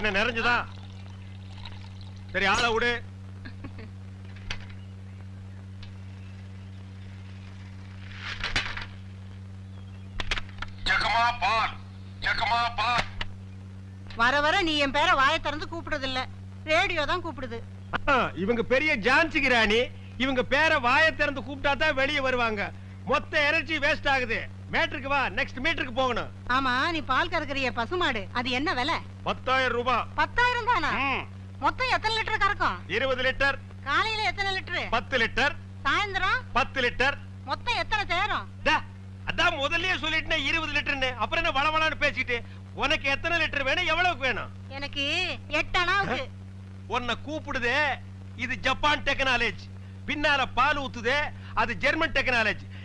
என்ன நிறைஞ்சதா? சரி ஆளை விடு. வர வர நீ என் பேரை வாயை திறந்து கூப்பிடுறது இல்ல ரேடியோ தான் கூப்பிடுது. இவங்க பெரிய ஜான்சி கிராணி. இவங்க பேரை வாயை திறந்து கூப்பிட்டா தான் வெளியே வருவாங்க. மொத்த எனர்ஜி வேஸ்ட் ஆகுது. மேட்ருக்கு வா நெக்ஸ்ட் மீட்டருக்கு போகணும். ஆமா நீ பால் கறக்குறிய பசுமாடு. அது என்ன விலை? பத்தாயிரம் ரூபாய் பத்தாயிரம் தானா? மொத்தம் எத்தனை லிட்டர் கறக்கும்? இருபது லிட்டர். காலையில எத்தனை லிட்டர்? பத்து லிட்டர். சாயந்தரம்? பத்து லிட்டர். மொத்தம் எத்தனை சேரும்? டா, அதான் முதல்லயே சொல்லிட்டேன் இருபது லிட்டர்னு அப்புறம் என்ன வளவளான்னு பேசிட்டு உனக்கு எத்தனை லிட்டர் வேணும் எவ்வளவுக்கு வேணும்? எனக்கு எட்டு அணாவுக்கு உன்னை கூப்பிடுதே இது ஜப்பான் டெக்னாலஜி. பின்னால பால் ஊத்துதே அது ஜெர்மன் டெக்னாலஜி.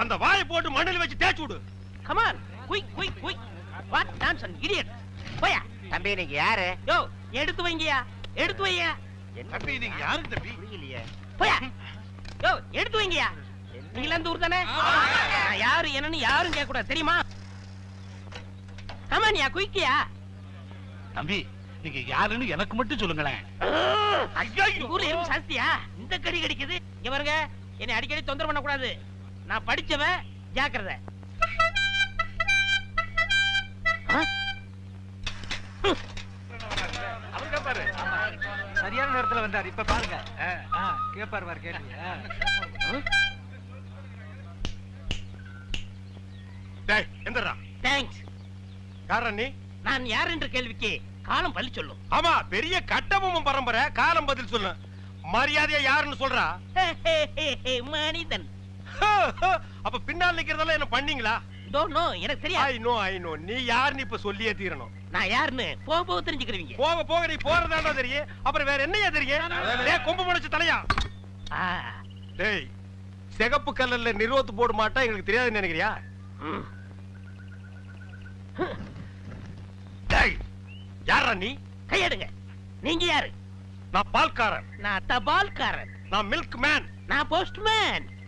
அந்த வாயை போட்டு மண்ணில் வச்சு தேய்ச்சு விடு. Come on quick quick quick what nonsense idiot போயா. தம்பி நீங்க யாரு? யோ எடுத்து வைங்கயா எடுத்து வையா. தம்பி நீங்க யாரு தம்பி? புரியலையே. போயா. யோ எடுத்து வைங்கயா நீங்களா இந்த ஊர் தானே? நான் யாரு என்னன்னு யாரும் கேட்க கூடாது தெரியுமா கமான்யா குயிக்கியா தம்பி நீங்க யாருன்னு எனக்கு மட்டும் சொல்லுங்களேன். ஊர்ல எறும்பு சாஸ்தியா இந்த கடி கடிக்குது. இங்க பாருங்க. என்னை அடிக்கடி தொந்தரவு பண்ண கூடாது நான் படிச்சவன் ஜாக்கிரதை. சரியான நேரத்துல வந்தார். இப்ப பாருங்க. கேப்பார் பாரு கேள்வி. எந்திரா தேங்க்ஸ் யாரா நீ? நான் யார் என்ற கேள்விக்கு காலம் பள்ளி சொல்லும். ஆமா பெரிய கட்டபொம்மன் பரம்பரை காலம் பதில் சொல்லு. மரியாதையா யாருன்னு சொல்றா? மனிதன். அப்ப பின்னால் நிக்கிறதெல்லாம் என்ன பண்ணீங்களா? டோன்ட் நோ எனக்கு தெரியாது. ஐ நோ ஐ நோ நீ யாருன்னு இப்ப சொல்லியே தீரணும். நான் யாருன்னு? போக போக தெரிஞ்சுக்கிறீங்க போக போக நீ போறதாண்டா தெரியும். அப்புறம் வேற என்னையா தெரியும்? டேய் கொம்பு முளைச்சு தலையா? ஆ, டேய் சிகப்பு கல்லல்ல நிறுவத்து போட மாட்டா எங்களுக்கு தெரியாதுன்னு நினைக்கிறியா. டேய் யாரா நீ? கையெடுங்க. நீங்க யாரு? நான் பால்காரன். நான் தபால்காரன். நான் மில்க் மேன் நான் postman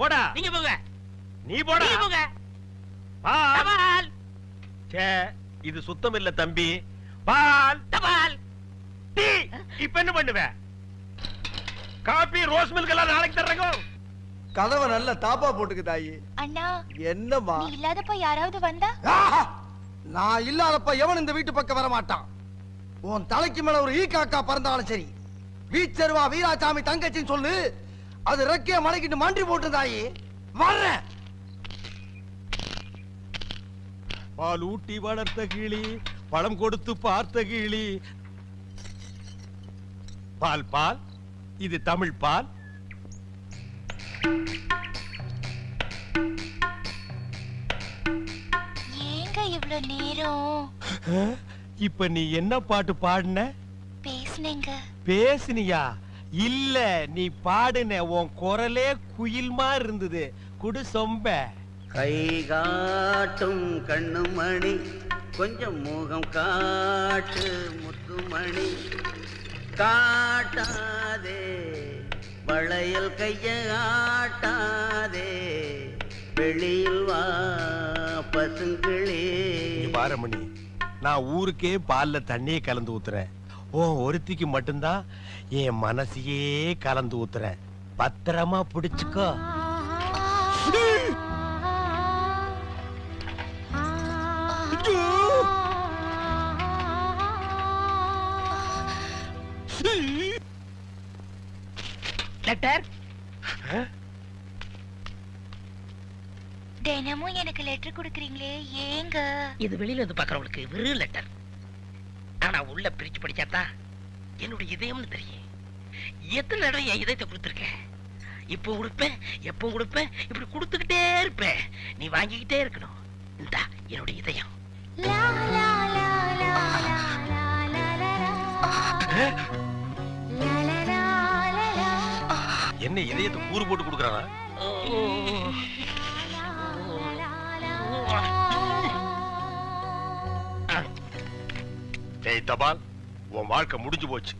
போடா. நீங்க போங்க. நீ போடா. நீங்க போங்க. பால். ச்சே, இது சுத்தம் இல்ல தம்பி. பால். தபால். டீ. இப்ப என்ன பண்ணுவ? காபி ரோஸ் மில்க் எல்லாம் நாளைக்கு தர்றேங்க. கதவை நல்ல தாப்பா போட்டுக்கு தாயி. அண்ணா என்னம்மா? நீ இல்லாதப்ப யாராவது வந்தா! நான் இல்லாதப்ப எவன் இந்த வீட்டு பக்கம் வர மாட்டான் உன் தலைக்கு மேல ஒரு ஈ காக்கா பறந்தாலும் சரி. வீச்சருவா வீராசாமி தங்கச்சின்னு சொல்லு. அது ரெக்கைய மடக்கிட்டு மாண்டி போட்டு தாயி வர்றேன். பால் ஊட்டி வளர்த்த கிளி பழம் கொடுத்து பார்த்த கிளி. பால் பால். இது தமிழ் பால். ஏங்க இவ்ளோ நேரம்? இப்ப நீ என்ன பாட்டு பாடுன? பேசுனேங்க. பேசுனியா? இல்ல நீ பாடுன உன் குரலே குயில்மா இருந்தது குடு சொம்ப. கை காட்டும் கண்ணுமணி கொஞ்சம் முகம் காட்டு முத்துமணி. காட்டாதே வளையல் கைய ஆட்டாதே வெளியில் வா பசுங்களே. இங்க பாரு மணி நான் ஊருக்கே பால்ல தண்ணியே கலந்து ஊத்துறேன். ஓ ஒருத்திக்கு மட்டும்தான் என் மனசையே கலந்து ஊத்துறேன் பத்திரமா பிடிச்சுக்கோ. லெட்டர் தினமும் எனக்கு லெட்டர் கொடுக்குறீங்களே ஏங்க? இது வெளியில இருந்து பாக்குறவங்களுக்கு வெறும் லெட்டர். உள்ள பிரிச்சு படிச்சாதான் என்னுடைய இதயம்னு தெரியும் எத்தனை தடவை என் இதயத்தை கொடுத்துருக்கேன் இப்போ கொடுப்பேன் எப்போ கொடுப்பேன் இப்படி கொடுத்துக்கிட்டே இருப்பேன் நீ வாங்கிக்கிட்டே இருக்கணும் இந்தா என்னுடைய இதயம் என்ன இதயத்தை கூறு போட்டு கொடுக்குறானா டேய் தபால் உன் வாழ்க்கை முடிஞ்சு போச்சு.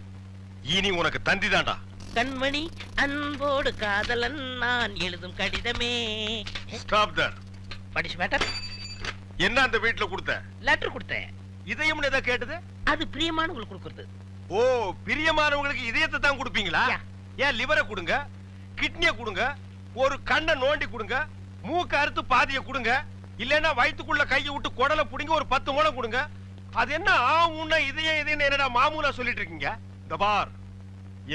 இனி உனக்கு தந்தி தான்டா. கண்மணி அன்போடு காதலன் நான் எழுதும் கடிதமே. ஸ்டாப் தர் படிச்சு மேட்டர் என்ன அந்த வீட்டுல கொடுத்த? லெட்டர் கொடுத்தேன். இதயம்னு எதை கேட்டது? அது பிரியமானவங்களுக்கு கொடுக்கறது. ஓ பிரியமானவங்களுக்கு இதயத்தை தான் கொடுப்பீங்களா. ஏன் லிவரை கொடுங்க கிட்னியை கொடுங்க ஒரு கண்ணை நோண்டி கொடுங்க மூக்க அறுத்து பாதியை கொடுங்க இல்லைன்னா வயித்துக்குள்ள கையை விட்டு குடலை புடிங்க ஒரு பத்து முளை கொடுங்க அது என்ன? உன்ன இதயம் இதயம் என்னடா மாமூலா சொல்லிட்டு இருக்கீங்க? இந்த பார்.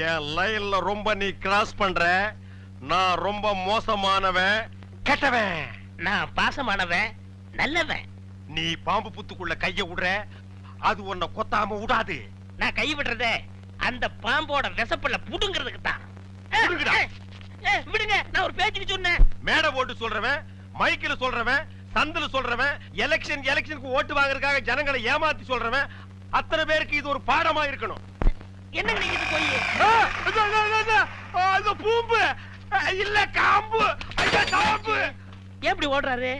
என் லைன்ல ரொம்ப நீ கிராஸ் பண்ற. நான் ரொம்ப மோசமானவன் கெட்டவன். நான் பாசமானவன் நல்லவன். நீ பாம்பு புத்துக்குள்ள கைய விடுற அது உன்னை கொத்தாம விடாது நான் கை விடுறதே அந்த பாம்போட விசப்பல்ல புடுங்கிறதுக்கு தான். விடுங்க நான் ஒரு பேச்சுக்கு சொன்னேன். மேடை போட்டு சொல்றவன் மைக்கில் சொல்றவன் சந்தில சொல்றவன் எலெக்ஷன் எலெக்ஷனுக்கு ஓட்டு வாங்குறதுக்காக ஜனங்களை ஏமாத்தி சொல்றவன் அத்தனை பேருக்கு இது ஒரு பாடமா இருக்கணும். என்னங்க நீங்க இது போய் பூம்பு. இல்ல காம்பு. காம்பு. எப்படி ஓடுறாரு?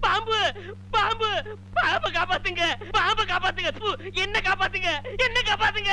பாம்பு பாம்பு பாம்பு காப்பாத்துங்க பாம்பு காப்பாத்துங்க. ப்பு, என்ன காப்பாத்துங்க என்ன காப்பாத்துங்க?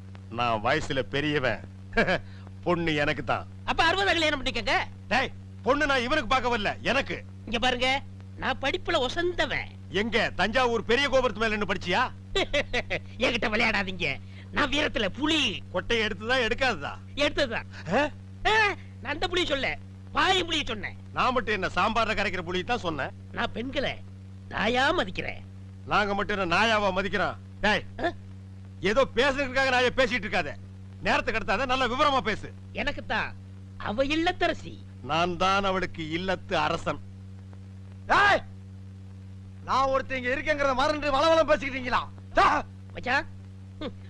நான் வயசுல பெரியவன். பொண்ணு எனக்கு தான் அப்ப அறுபது கல்யாணம் பண்ணிக்கங்க டேய் பொண்ணு நான் இவனுக்கு பார்க்க வரல எனக்கு. இங்க பாருங்க நான் படிப்புல ஒசந்தவன். எங்க தஞ்சாவூர் பெரிய கோபுரத்து மேல நின்னு படிச்சியா? என்கிட்ட விளையாடாதீங்க. நான் வீரத்துல புலி. கொட்டையை எடுத்துதான் எடுக்காததா? எடுத்ததுதான் நான் அந்த புலி சொல்ல பாய் புலி சொன்னேன். நான் மட்டும் என்ன சாம்பார்ல கரைக்கிற புலி தான் சொன்னேன். நான் பெண்களை தாயா மதிக்கிறேன். நாங்க மட்டும் என்ன நாயாவா மதிக்கிறோம்? டேய்? ஏதோ பேசுறதுக்காக நாய பேசிட்டு இருக்காத. நேரத்துக்கு எடுத்தாத நல்ல விவரமா பேசு. எனக்கு தான் அவ இல்லத்தரசி. நான் தான் அவளுக்கு இல்லத்து அரசன். ஏய்! நான் ஒருத்தன் இங்க இருக்கேங்கிறத மறந்து வளவளம் பேசிக்கிட்டீங்களா. மச்சான்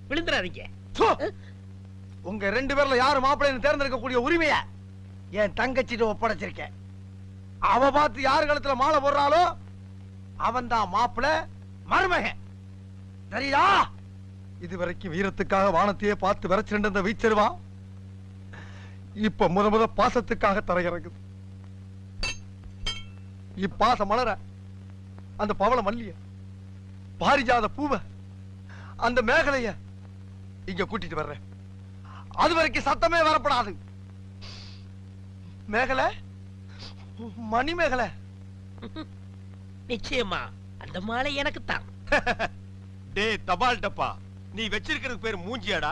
விழுந்துறாதீங்க. சு. உங்க ரெண்டு பேர்ல யாரு மாப்பிள்ளைன்னு தேர்ந்தெடுக்கக்கூடிய உரிமைய என் தங்கச்சிட்டு ஒப்படைச்சிருக்கேன். அவ பார்த்து யாரு கழுத்துல மாலை போடுறாளோ அவன் தான் மாப்பிள்ள மருமகன். சரியா இதுவரைக்கும் வீரத்துக்காக வானத்தையே பார்த்து விரைச்சிருந்த இந்த வீச்சருவா? இப்ப முத முத பாசத்துக்காக தரையிறங்குது. இப்பாச மலர அந்த பவள மல்லிய பாரிஜாத பூவ அந்த மேகலைய இங்க கூட்டிட்டு வர்றேன். அது வரைக்கும் சத்தமே வரப்படாது. மேகலை மணி மேகலை நிச்சயமா அந்த மாலை எனக்கு தான் டேய் தபால் டப்பா. நீ வச்சிருக்கிறது பேர் மூஞ்சியாடா.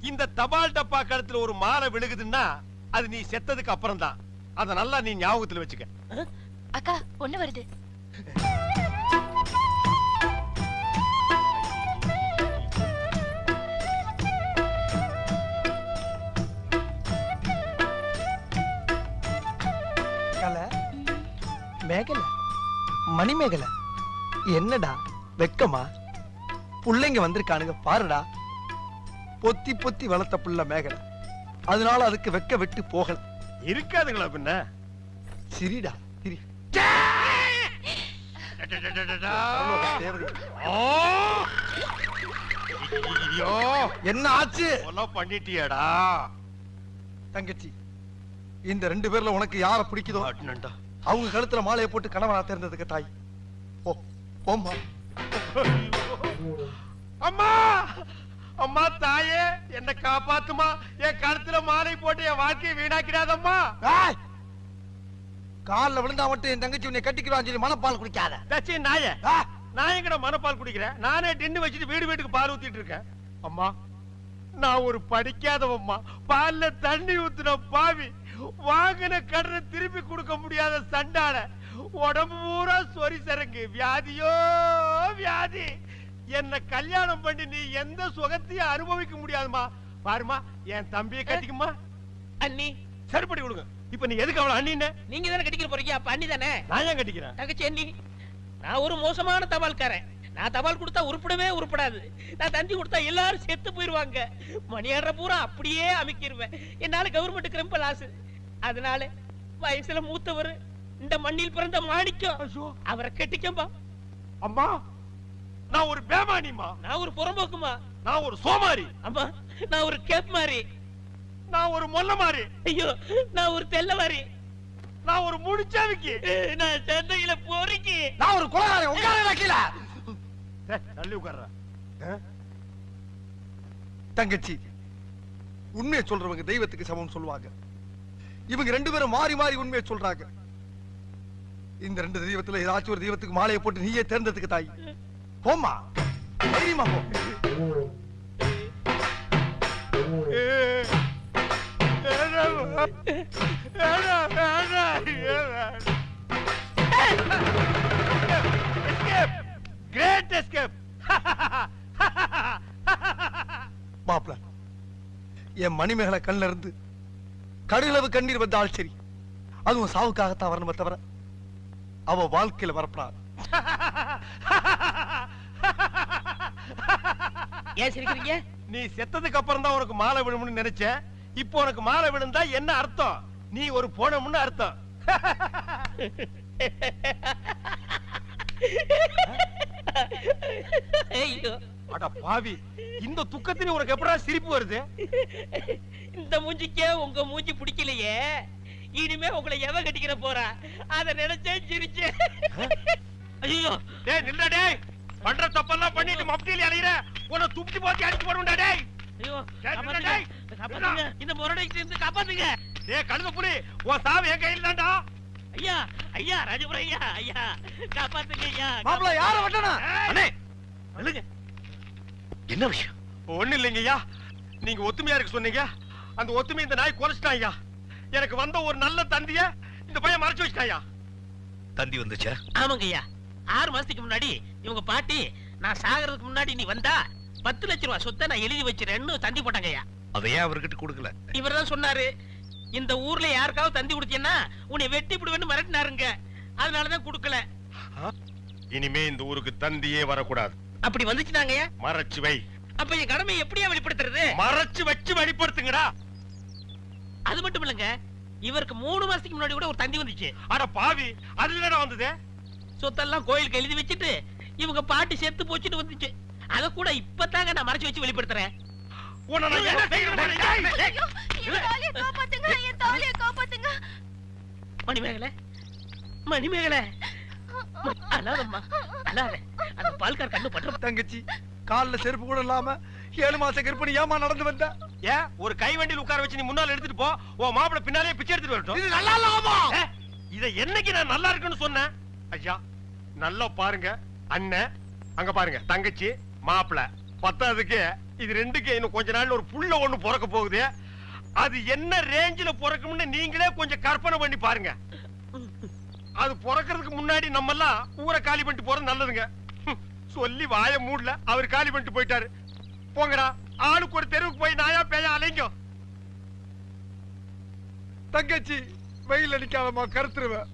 இந்த தபால் டப்பா கழுத்துல ஒரு மாலை விழுகுதுன்னா அது நீ செத்ததுக்கு அப்புறம் தான் அத நல்லா நீ ஞாபகத்துல வச்சுக்க. அக்கா பொண்ணு வருது. மேகலை மேகலை மணி மேகலை என்னடா வெக்கமா புள்ளைங்க வந்திருக்கானுங்க பாருடா. பொத்தி பொத்தி வளர்த்த புள்ள மேகலை. அதனால அதுக்கு வெக்க விட்டு போகல. இருக்காதுங்களா பின்ன? சிரிடா சிரி. ஓ! என்ன ஆச்சு? பண்ணிட்டியாடா. தங்கச்சி இந்த ரெண்டு பேர்ல உனக்கு யார பிடிக்குதோ. அவங்க கழுத்துல மாலையை போட்டு கணவனா தேர்ந்ததுக்கு தாய். போ போம்மா. அம்மா! அம்மா தாயே என்ன காப்பாத்துமா? என் கழுத்துல மாலை போட்டு என் வாழ்க்கையை வீணாக்கிடாதம்மா! கால்ல விழுந்தா மட்டும் என் தங்கச்சி உன்னை கட்டிக்கிறான்னு சொல்லி மனப்பால் குடிக்காத. தச்சி நாய! நான் எங்கட மனப்பால் குடிக்கிறேன்? நானே டின்னு வச்சுட்டு வீடு வீட்டுக்கு பால் ஊத்திட்டு இருக்கேன். அம்மா நான் ஒரு படிக்காதவம்மா. பால்ல தண்ணி ஊத்துன பாவி. வாங்கின கடனை திருப்பி கொடுக்க முடியாத சண்டால உடம்பு பூரா சொரி சரங்கு. வியாதியோ வியாதி. என்ன கல்யாணம் பண்ணி நீ எந்த சுகத்தையும் அனுபவிக்க முடியாதுமா பாருமா என் தம்பியை கட்டிக்குமா அண்ணி. சரிப்படி கொடுங்க. இப்ப நீ எதுக்கு அவளை அண்ணின்னு? நீங்க தானே கட்டிக்கிற போறீங்க அப்ப அண்ணி தானே? நான் ஏன் கட்டிக்கிறேன்? தங்கச்சி அண்ணி நான் ஒரு மோசமான தபால்காரன். நான் தபால் கொடுத்தா உருப்படவே உருப்படாது. நான் தந்தி கொடுத்தா எல்லாரும் செத்து போயிருவாங்க. மணியாடுற பூரா அப்படியே அமைக்கிருவேன். என்னால கவர்மெண்ட்டுக்கு ரொம்ப லாஸ் அதனால வயசுல மூத்தவர் இந்த மண்ணில் பிறந்த மாணிக்கம். அவரை கட்டிக்கம்பா. அம்மா நான் ஒரு பேமானிமா நான் ஒரு புறம்போக்குமா நான் ஒரு சோமாரி. அம்மா நான் ஒரு கேப் மாதிரி நான் ஒரு மொல்ல மாறி ஐயோ நான் ஒரு தெல்ல மாதிரி நான் ஒரு முடிச்சாவிக்கு நான் சந்தையில பொறுக்கி. நான் ஒரு கொலகாரன் உட்கார கீழ. தள்ளி உட்கார்ற. தங்கச்சி உண்மையை சொல்றவங்க தெய்வத்துக்கு சமம் சொல்லுவாங்க. இவங்க ரெண்டு பேரும் மாறி மாறி உண்மையை சொல்றாங்க. இந்த ரெண்டு தெய்வத்துல ஏதாச்சும் ஒரு தெய்வத்துக்கு மாலையை போட்டு நீயே தேர்ந்ததுக்கு தாய். போமா தைரியமா போ. மாப்பிள என் மணிமேகலை கண்ணில் இருந்து கடுகளவு கண்ணீர் வந்தால் சரி. அதுவும் சாவுக்காகத்தான் வரணுமே தவிர அவ வாழ்க்கையில வரப்படாது. ஏன் சிரிக்கிறீங்க? நீ செத்ததுக்கு அப்புறம் தான் உனக்கு மாலை விழும்னு நினைச்சேன். இப்போ உனக்கு மாலை விழுந்தா என்ன அர்த்தம்? நீ ஒரு போனமுன்னு அர்த்தம். ஐயோ. அட பாவி இந்த துக்கத்திலே உனக்கு எப்படா சிரிப்பு வருது? இந்த மூஞ்சிக்கே உங்க மூஞ்சி பிடிக்கலையே. இனிமே உங்களை எவ கட்டிக்கிற போறா? அத நினைச்சே சிரிச்சேன். ஐயோ. டேய் நில்ல டேய். பண்ற தப்பெல்லாம் பண்ணிட்டு மப்டியில அலையிற உன்னை துப்பி போத்தி அடிச்சு போடுண்டா டேய். ஐயோ காப்பாத்துங்க. இந்த முரடைக்கு இருந்து காப்பாத்துங்க. டேய் கழுத புலி உன் சாவு என் கையில தான்டா. ஐயா ஐயா ராஜபுரம் ஐயா ஐயா. காப்பாத்துங்க ஐயா. மாப்பிள யார வட்டனா அண்ணே. சொல்லுங்க என்ன விஷயம்? ஒண்ணு இல்லைங்கய்யா நீங்க ஒத்துமையா இருக்க சொன்னீங்க. அந்த ஒத்துமை இந்த நாய் குறைச்சிட்டான் ஐயா. எனக்கு வந்த ஒரு நல்ல தந்திய இந்த பையன் மறைச்சு வச்சிட்டாயா தந்தி வந்துச்சா? ஆமாங்க ஐயா. ஆறு மாசத்துக்கு முன்னாடி இவங்க பாட்டி நான் சாகிறதுக்கு முன்னாடி நீ வந்தா பத்து லட்ச ரூபாய் சொத்தை நான் எழுதி வச்சிருக்கேன்னு தந்தி போட்டாங்க ஐயா அதை ஏன் அவர்கிட்ட கொடுக்கல. இவர் தான் சொன்னாரு இந்த ஊர்ல யாருக்காவது தந்தி கொடுத்தீங்கன்னா உன்னை வெட்டி விடுவேன்னு மிரட்டினாருங்க. அதனாலதான் கொடுக்கல. இனிமே இந்த ஊருக்கு தந்தியே வரக்கூடாது. அப்படி வந்துச்சுனாங்க மறைச்சு வை. அப்ப என் கடமையை எப்படியா வெளிப்படுத்துறது? மறைச்சு வச்சு வெளிப்படுத்துங்கடா. அது மட்டும் இல்லங்க இவருக்கு மூணு மாசத்துக்கு முன்னாடி கூட ஒரு தந்தி வந்துச்சு. அட பாவி அது என்னடா வந்தது? சொத்தெல்லாம் கோயிலுக்கு எழுதி வச்சுட்டு இவங்க பாட்டி செத்து போச்சுட்டு வந்துச்சு. அத கூட இப்பதாங்க நான் மறைச்சு வச்சு வெளிப்படுத்துறேன். மணிமேகலை மணிமேகலை. அழாதம்மா அழாத. அந்த பால்கார் கண்ணு பற்ற தங்கச்சி கால்ல செருப்பு கூட இல்லாம ஏழு மாச கர்ப்பிணி ஏமா நடந்து வந்த? ஏன்? ஒரு கை வண்டியில் உட்கார வச்சு நீ முன்னால எடுத்துட்டு போ. உன் மாப்பிளை பின்னாலே பிச்சை எடுத்துட்டு வரட்டும். இது நல்லா இல்லாமா? இத என்னைக்கு நான் நல்லா இருக்குன்னு சொன்னேன்? ஐயா நல்லா பாருங்க. அண்ணன் அங்க பாருங்க தங்கச்சி மாப்பிள. பத்தாவதுக்கு இது ரெண்டுக்கு இன்னும் கொஞ்ச நாள்ல ஒரு புள்ள ஒண்ணு பிறக்க போகுது. அது என்ன ரேஞ்சில பிறக்கும்னு நீங்களே கொஞ்சம் கற்பனை பண்ணி பாருங்க. அது பிறக்கிறதுக்கு முன்னாடி நம்ம எல்லாம் ஊரை காலி பண்ணிட்டு போறது நல்லதுங்க. சொல்லி வாய மூடல அவர் காலி பண்ணிட்டு போயிட்டாரு. போங்கடா ஆளுக்கு ஒரு தெருவுக்கு போய் நாயா பேயா அலைங்க. தங்கச்சி வெயில் அடிக்காதமா கருத்துருவேன்